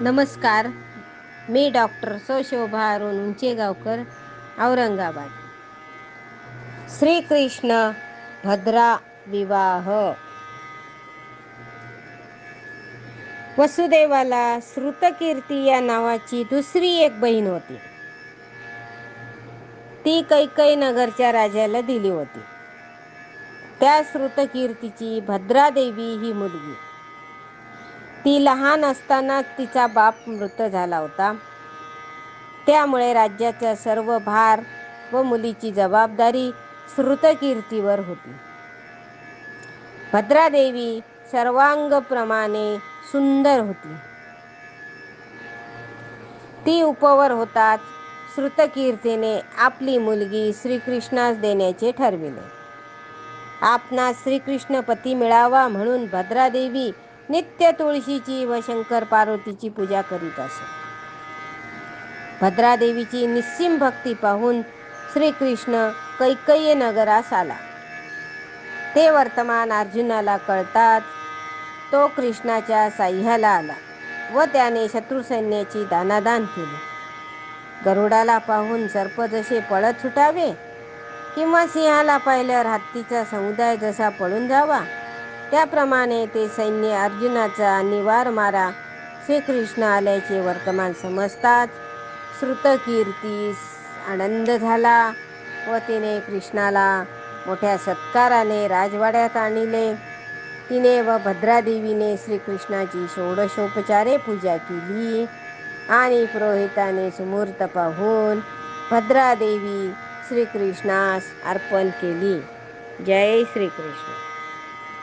नमस्कार. मी डॉक्टर सशोभा अरुण उंचेगावकर औरंगाबाद. श्रीकृष्ण भद्रा विवाह. वसुदेवाला श्रुतकीर्ती या नावाची दुसरी एक बहीण होती. ती कैकई नगरच्या राजाला दिली होती. त्या श्रुतकीर्तीची भद्रादेवी ही मुलगी. ती लहान असतानाच तिचा बाप मृत झाला होता. त्यामुळे राज्याचा सर्व भार व मुलीची जबाबदारी श्रुतकीर्तीवर होती. भद्रादेवी सर्वांगप्रमाणे सुंदर होती. ती उपवर होताच श्रुतकीर्तीने आपली मुलगी श्रीकृष्णास देण्याचे ठरविले. आपणास श्रीकृष्ण पती मिळावा म्हणून भद्रादेवी नित्य तुळशीची व शंकर पार्वतीची पूजा करीत असे. भद्रादेवीची निस्सीम भक्ती पाहून श्रीकृष्ण कैकय्य नगरास आला. ते वर्तमान अर्जुनाला कळतात तो कृष्णाच्या साह्याला आला व त्याने शत्रुसैन्याची दानादान केली. गरुडाला पाहून सर्प जसे पळत सुटावे किंवा सिंहाला पाहिल्यावर हत्तीचा समुदाय जसा पळून जावा त्याप्रमाणे ते सैन्य अर्जुनाचा निवार मारा. श्रीकृष्ण आल्याचे वर्तमान समजतात श्रुतकीर्तीस आनंद झाला. व तिने कृष्णाला मोठ्या सत्काराने राजवाड्यात आणले. तिने व भद्रादेवीने श्रीकृष्णाची षोडशोपचारे पूजा केली आणि पुरोहिताने सुमूर्त पाहून भद्रादेवी श्रीकृष्णास अर्पण केली. जय श्रीकृष्ण.